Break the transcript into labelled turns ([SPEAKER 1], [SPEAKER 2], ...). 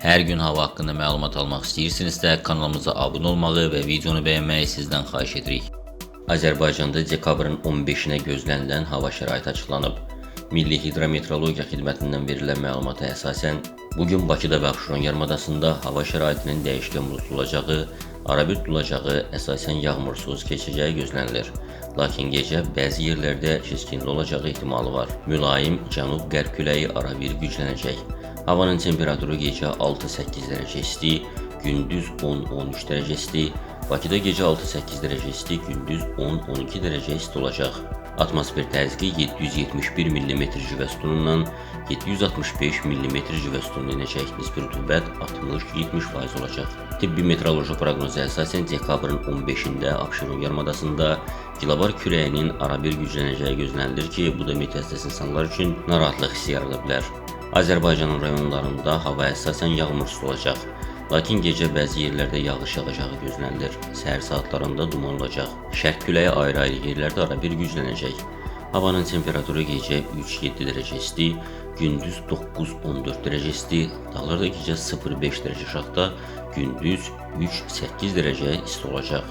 [SPEAKER 1] Hər gün hava haqqında məlumat almaq istəyirsinizsə kanalımıza abunə olmağı və videonu bəyənməyi sizdən xahiş edirik. Azərbaycanda dekabrın 15-nə gözlənilən hava şəraiti açıqlanıb. Milli Hidrometeorologiya Xidmətindən verilən məlumata əsasən, bu gün Bakıda və Abşeron yarımadasında hava şəraitinin dəyişkən buludlu olacağı, arabir olacağı, əsasən yağmursuz keçəcəyi gözlənilir. Lakin gecə bəzi yerlərdə keskinli olacağı ehtimalı var. Mülayim cənub-qərb küləyi arabir güclənəcək. Havanın temperaturu gecə 6-8 dərəcə isti, gündüz 10-13 dərəcə isti, Bakıda gecə 6-8 dərəcə isti, gündüz 10-12 dərəcə isti olacaq. Atmosfer təzyiqi 771 mm civə sütunundan 765 mm civə sütununa enəcək. Nisbi rütubət 60-70% olacaq. Tibbi meteoroloji proqnoza əsasən dekabrın 15-də Abşeron yarımadasında kilobar küləyinin arabir güclənəcəyi gözlənilir ki, bu da mütəxəssis insanlar üçün narahatlıq hissi yarada bilər. Azərbaycanın rayonlarında hava əsasən yağmursuz olacaq. Lakin gecə bəzi yerlərdə yağış yağacağı gözlənilir. Səhər saatlarında duman olacaq. Şərq küləyi ayrı-ayrı yerlərdə arabir güclənəcək. Havanın temperaturu gecə 3-7 dərəcə isti, gündüz 9-14 dərəcə isti, dağlarda gecə 0-5 dərəcə aşağıda, gündüz 3-8 dərəcə isti olacaq.